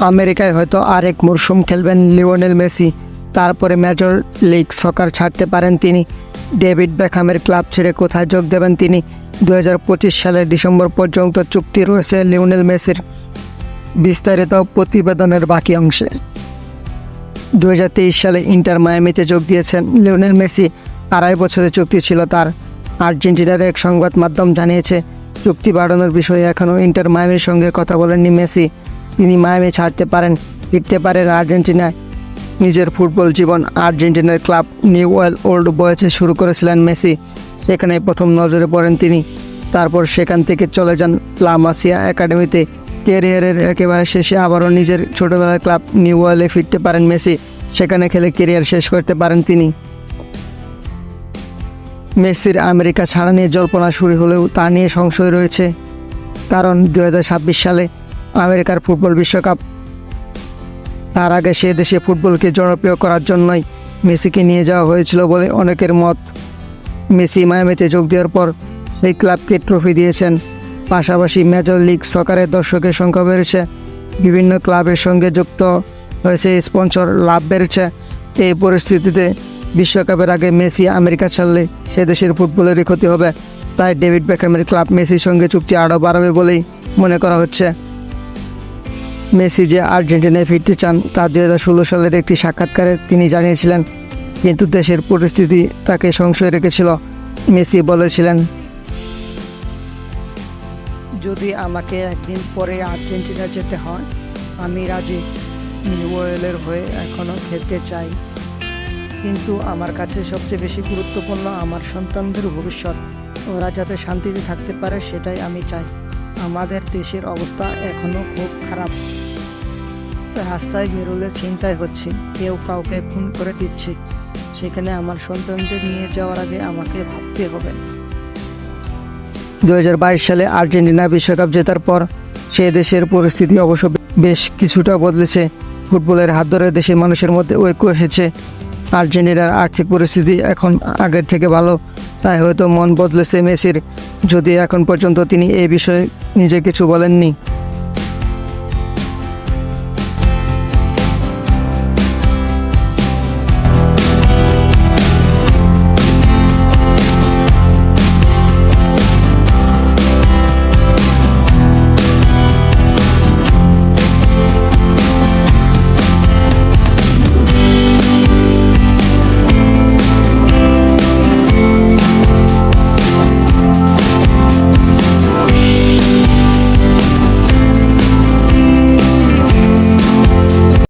আমেরিকায় হয়তো আরেক মরশুম খেলবেন লিওনেল মেসি। তারপরে মেজর লিগ সকার ছাড়তে পারেন তিনি। ডেভিড বেকহামের ক্লাব ছেড়ে কোথায় যোগ দেবেন তিনি? দু হাজার পঁচিশ সালের ডিসেম্বর পর্যন্ত চুক্তি রয়েছে লিওনেল মেসির। বিস্তারিত প্রতিবেদনের বাকি অংশে। দুহাজার তেইশ সালে ইন্টার মায়ামিতে যোগ দিয়েছেন লিওনেল মেসি। আড়াই বছরের চুক্তি ছিল তার। আর্জেন্টিনার এক সংবাদ মাধ্যম জানিয়েছে, চুক্তি বাড়ানোর বিষয়ে এখনও ইন্টার মায়ামির সঙ্গে কথা বলেননি মেসি। তিনি মায়ামি ছাড়তে পারেন, ফিরতে পারেন আর্জেন্টিনায়। নিজের ফুটবল জীবন আর্জেন্টিনার ক্লাব নিউ ওয়েল ওল্ড বয়েসে শুরু করেছিলেন মেসি। সেখানে প্রথম নজরে পড়েন তিনি। তারপর সেখান থেকে চলে যান লামাসিয়া একাডেমিতে। ক্যারিয়ারের একেবারে শেষে আবারও নিজের ছোটোবেলার ক্লাব নিউ ওয়েলে ফিরতে পারেন মেসি। সেখানে খেলে ক্যারিয়ার শেষ করতে পারেন তিনি। মেসির আমেরিকা ছাড়া নিয়ে জল্পনা শুরু হলেও তা নিয়ে সংশয় রয়েছে। কারণ দু হাজার ছাব্বিশ সালে আমেরিকার ফুটবল বিশ্বকাপ। তার আগে সে দেশে ফুটবলকে জনপ্রিয় করার জন্যই মেসিকে নিয়ে যাওয়া হয়েছিল বলে অনেকের মত। মেসি মায়ামিতে যোগ দেওয়ার পর সেই ক্লাবকে ট্রফি দিয়েছেন। পাশাপাশি মেজর লিগ সকারের দর্শকের সংখ্যা বেড়েছে। বিভিন্ন ক্লাবের সঙ্গে যুক্ত হয়েছে স্পন্সর, লাভ বেড়েছে। এই পরিস্থিতিতে বিশ্বকাপের আগে মেসি আমেরিকা ছাড়লে সে দেশের ফুটবলেরই ক্ষতি হবে। তাই ডেভিড বেকামের ক্লাব মেসির সঙ্গে চুক্তি আরও বাড়াবে বলেই মনে করা হচ্ছে। মেসি যে আর্জেন্টিনায় ফিরতে চান তা দু ষোলো সালের একটি সাক্ষাৎকারে তিনি জানিয়েছিলেন, কিন্তু দেশের পরিস্থিতি তাকে সংশয় রেখেছিল। মেসি বলেছিলেন, যদি আমাকে একদিন পরে আর্জেন্টিনা যেতে হয়, আমি রাজি নিউওয়েলের হয়ে এখনও খেলতে চাই। কিন্তু আমার কাছে সবচেয়ে বেশি গুরুত্বপূর্ণ আমার সন্তানদের ভবিষ্যৎ। ওরা যাতে শান্তিতে থাকতে পারে সেটাই আমি চাই। আমাদের দেশের অবস্থা এখনও খুব খারাপ। রাস্তায় বেরোলে চিন্তায় হচ্ছে, কেউ কাউকে খুন করে দিচ্ছে। সেখানে আমার সন্তানদের নিয়ে যাওয়ার আগে আমাকে ভাবতে হবে। দু হাজার বাইশ সালে আর্জেন্টিনা বিশ্বকাপ জেতার পর সে দেশের পরিস্থিতি অবশ্য বেশ কিছুটা বদলেছে। ফুটবলের হাত ধরে দেশের মানুষের মধ্যে ঐক্য এসেছে। আর্জেন্টিনার আর্থিক পরিস্থিতি এখন আগের থেকে ভালো, তাই হয়তো মন বদলেছে মেসির। যদি এখন পর্যন্ত তিনি এ বিষয়ে নিজে কিছু বলেননি